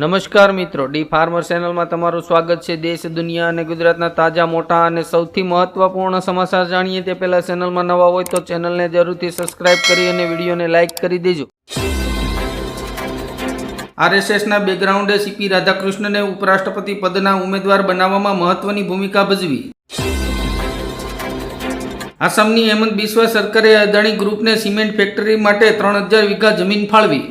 નમસ્કાર મિત્રો, D farmer ચેનલમાં તમારું સ્વાગત છે. દેશ, દુનિયા અને ગુજરાતના તાજા, મોટા અને સૌથી મહત્વપૂર્ણ સમાચાર જાણીએ તે પહેલા ચેનલમાં નવા હોય તો ચેનલને જરૂરથી સબસ્ક્રાઇબ કરી અને વિડીયોને લાઇક કરી દેજો. આરએસએસના બેકગ્રાઉન્ડે સીપી રાધાકૃષ્ણને ઉપરાષ્ટ્રપતિ પદના ઉમેદવાર બનાવવામાં મહત્વની ભૂમિકા ભજવી. આસામની હેમંત બિસ્વા સરકારે અદાણી ગ્રુપને સિમેન્ટ ફેક્ટરી માટે ત્રણ હજાર વીઘા જમીન ફાળવી.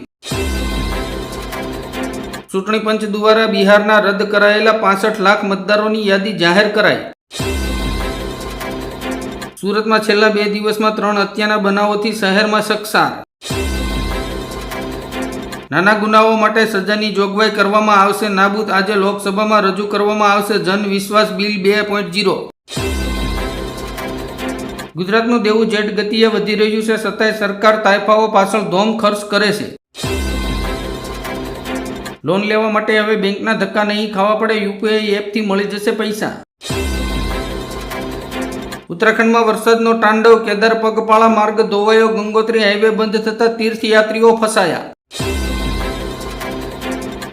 ચૂંટણી પંચ દ્વારા બિહારના રદ કરાયેલા પાસઠ લાખ મતદારોની યાદી જાહેર કરાઈ. સુરતમાં છેલ્લા બે દિવસમાં ત્રણ હત્યાના બનાવોથી શહેરમાં સકસાર નાના ગુનાઓ માટે સજાની જોગવાઈ કરવામાં આવશે નાબૂદ. આજે લોકસભામાં રજૂ કરવામાં આવશે જન વિશ્વાસ બિલ બે પોઈન્ટ જીરો ગુજરાતનું દેવું જેટ ગતિએ વધી રહ્યું છે. છતાંય સરકાર તાયફાઓ પાછળ ધોમ ખર્ચ કરે છે. લોન લેવા માટે હવે બેંકના ધક્કા નહીં ખાવા પડે, યુપીઆઈ એપથી મળી જશે પૈસા. ઉત્તરાખંડમાં વરસાદનો તાંડવ, કેદાર, પગપાળા માર્ગ, ધોવાયો, ગંગોત્રી હાઈવે બંધ થતા તીર્થયાત્રીઓ ફસાયા.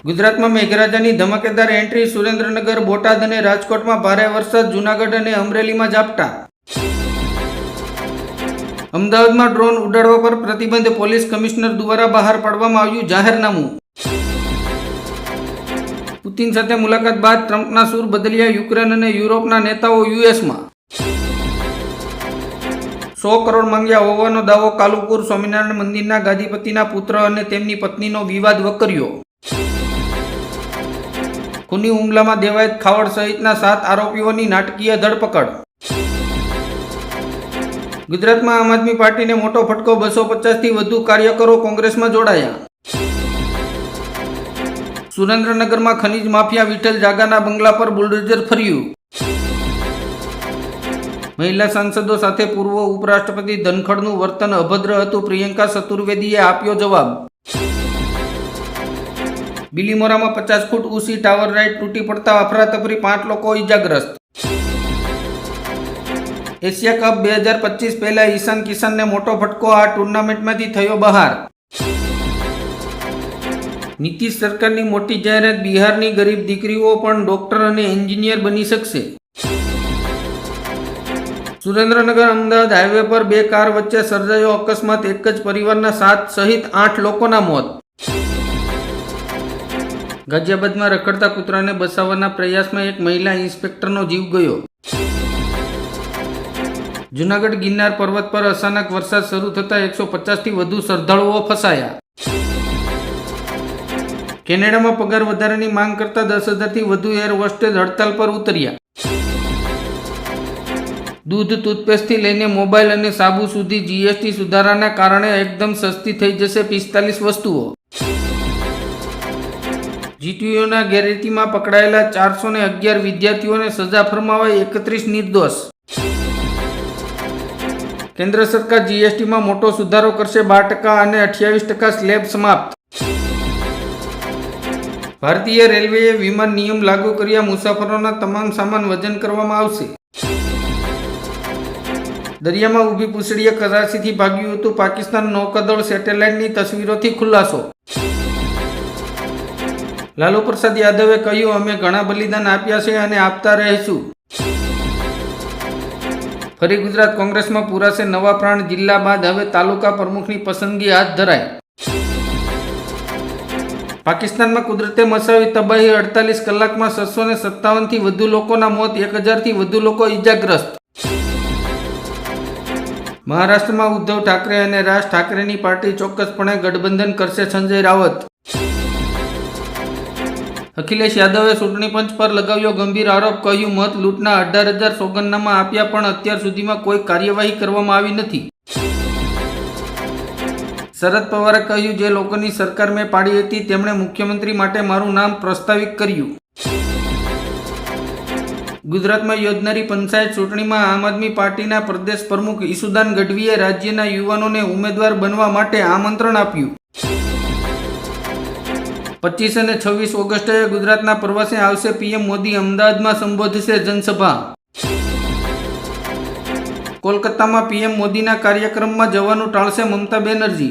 ગુજરાતમાં મેઘરાજાની ધમાકેદાર એન્ટ્રી, સુરેન્દ્રનગર, બોટાદ અને રાજકોટમાં ભારે વરસાદ, જૂનાગઢ અને અમરેલીમાં ઝાપટા. અમદાવાદમાં ડ્રોન ઉડાડવા પર પ્રતિબંધ, પોલીસ કમિશનર દ્વારા બહાર પાડવામાં આવ્યું જાહેરનામું. પુતિન સાથે મુલાકાત બાદ ટ્રમ્પના સૂર બદલ્યા યુક્રેન અને યુરોપના નેતાઓ યુએસમાં. સો કરોડ માંગ્યા હોવાનો દાવો કાલુપુર સ્વામિનારાયણ મંદિરના ગાદીપતિના પુત્ર અને તેમની પત્નીનો વિવાદ વકર્યો. ખૂની હુમલામાં દેવાયત ખાવડ સહિતના સાત આરોપીઓની નાટકીય ધરપકડ. ગુજરાતમાં આમ આદમી પાર્ટીને મોટો ફટકો બસો પચાસથી વધુ કાર્યકરો કોંગ્રેસમાં જોડાયા. સુરેન્દ્રનગરમાં ખનીજ માફિયા વિઠ્ઠલ જાગાના બંગલા પર બુલડોઝર ફર્યું. મહિલા સાંસદો સાથે પૂર્વ ઉપરાષ્ટ્રપતિ ધનખડનું વર્તન અભદ્ર હતું. પ્રિયંકા ચતુર્વેદીએ આપ્યો જવાબ. બિલીમોરામાં પચાસ ફૂટ ઊંચી ટાવર રાઈડ તૂટી પડતા અફરાતફરી પાંચ લોકો ઇજાગ્રસ્ત એશિયા કપ બે હજાર પચીસ પહેલા ઈશાન કિશનને મોટો ફટકો આ ટુર્નામેન્ટમાંથી થયો બહાર. નીતિશ સરકારની મોટી જાહેરાત બિહારની ગરીબ દીકરીઓ પણ ડોક્ટર અને એન્જિનિયર બની શકશે. સુરેન્દ્રનગર અમદાવાદ હાઈવે પર બે કાર વચ્ચે સર્જાયો અકસ્માત, એક જ પરિવારના સાત સહિત આઠ લોકોના મોત. ગાઝિયાબાદમાં રખડતા કૂતરાને બચાવવાના પ્રયાસમાં એક મહિલા ઇન્સ્પેક્ટરનો જીવ ગયો. જુનાગઢ ગિરનાર પર્વત પર અચાનક વરસાદ શરૂ થતાં એકસો પચાસથી વધુ શ્રદ્ધાળુઓ ફસાયા. કેનેડામાં પગાર વધારાની માંગ કરતા દસ હજારથી વધુ એર હોસ્ટેજ હડતાલ પર ઉતર્યા. દૂધ, ટૂથપેસ્ટથી લઈને મોબાઈલ અને સાબુ સુધી જીએસટી સુધારાના કારણે એકદમ સસ્તી થઈ જશે પિસ્તાલીસ વસ્તુઓ. જીટીયુના ગેરરીતિમાં પકડાયેલા ચારસો ને અગિયાર વિદ્યાર્થીઓને સજા ફરમાવાય એકત્રીસ નિર્દોષ. કેન્દ્ર સરકાર જીએસટીમાં મોટો સુધારો કરશે બાર ટકા અને અઠ્યાવીસ ટકા સ્લેબ સમાપ્ત. ભારતીય રેલવેએ વિમાન નિયમ લાગુ કર્યા મુસાફરોના તમામ સામાન વજન કરવામાં આવશે. દરિયામાં ઊભી પૂછડીએ કરાચીથી ભાગ્યું હતું પાકિસ્તાન નૌકાદળ સેટેલાઇટની તસવીરોથી ખુલાસો. લાલુ પ્રસાદ યાદવે કહ્યું, અમે ઘણા બલિદાન આપ્યા છે અને આપતા રહીશું. ફરી ગુજરાત કોંગ્રેસમાં પૂરાશે નવા પ્રાણ, જિલ્લા બાદ હવે તાલુકા પ્રમુખની પસંદગી હાથ ધરાય પાકિસ્તાનમાં કુદરતે મચાવી તબાહી અડતાલીસ કલાકમાં છસો ને સત્તાવનથી વધુ લોકોના મોત, એક હજારથી વધુ લોકો ઇજાગ્રસ્ત મહારાષ્ટ્રમાં ઉદ્ધવ ઠાકરે અને રાજ ઠાકરેની પાર્ટી ચોક્કસપણે ગઠબંધન કરશે સંજય રાવત. અખિલેશ યાદવે ચૂંટણી પંચ પર લગાવ્યો ગંભીર આરોપ, કહ્યું, મત લૂંટના અઢાર હજાર સોગંદનામા આપ્યા પણ અત્યાર સુધીમાં કોઈ કાર્યવાહી કરવામાં આવી નથી. શરદ પવારે કહ્યું, જે લોકોની સરકાર મેં પાડી હતી, તેમણે મુખ્યમંત્રી માટે મારું નામ પ્રસ્તાવિત કર્યું. ગુજરાતમાં યોજનારી પંચાયત ચૂંટણીમાં આમ આદમી પાર્ટીના પ્રદેશ પ્રમુખ ઈસુદાન ગઢવીએ રાજ્યના યુવાનોને ઉમેદવાર બનવા માટે આમંત્રણ આપ્યું. પચીસ અને છવ્વીસ ઓગસ્ટે ગુજરાતના પ્રવાસે આવશે પીએમ મોદી, અમદાવાદમાં સંબોધશે જનસભા. કોલકાતામાં પીએમ મોદીના કાર્યક્રમમાં જવાનું ટાળશે મમતા બેનર્જી.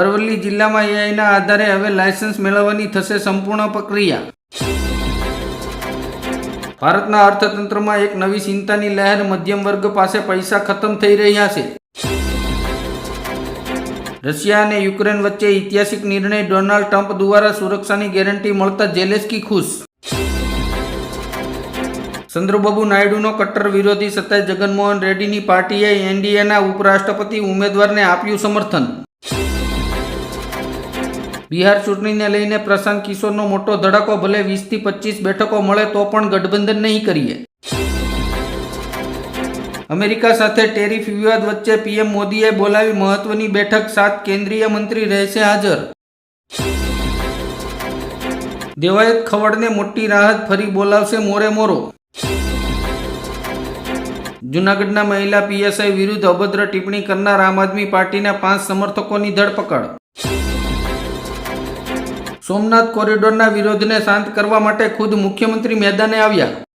અરવલ્લી જિલ્લામાં એઆઈના આધારે હવે લાયસન્સ મેળવવાની થશે સંપૂર્ણ પ્રક્રિયા. ભારતના અર્થતંત્રમાં એક નવી ચિંતાની લહેર મધ્યમ વર્ગ પાસે પૈસા ખતમ થઈ રહ્યા છે. રશિયા અને યુક્રેન વચ્ચે ઐતિહાસિક નિર્ણય ડોનાલ્ડ ટ્રમ્પ દ્વારા સુરક્ષાની ગેરંટી મળતા જેલેસ્કી ખુશ. ચંદ્રબાબુ નાયડુનો કટ્ટર વિરોધી સત્તાએ જગનમોહન રેડ્ડીની પાર્ટીએ એનડીએના ઉપરાષ્ટ્રપતિ ઉમેદવારને આપ્યું સમર્થન. બિહાર ચૂંટણીને લઈને પ્રશાંત કિશોરનો મોટો ધડાકો, ભલે વીસથી પચીસ બેઠકો મળે તો પણ ગઠબંધન નહીં કરીએ. અમેરિકા સાથે ટેરિફ વિવાદ વચ્ચે પીએમ મોદીએ બોલાવી મહત્વની બેઠક, સાત કેન્દ્રીય મંત્રી રહેશે હાજર. દેવાયત ખવડને મોટી રાહત ફરી બોલાવશે મોરે મોરો જૂનાગઢના મહિલા પીએસઆઈ વિરુદ્ધ અભદ્ર ટિપ્પણી કરનાર આમ આદમી પાર્ટીના પાંચ સમર્થકોની ધરપકડ. સોમનાથ કોરિડોરના વિરોધને શાંત કરવા માટે ખુદ મુખ્યમંત્રી મેદાને આવ્યા.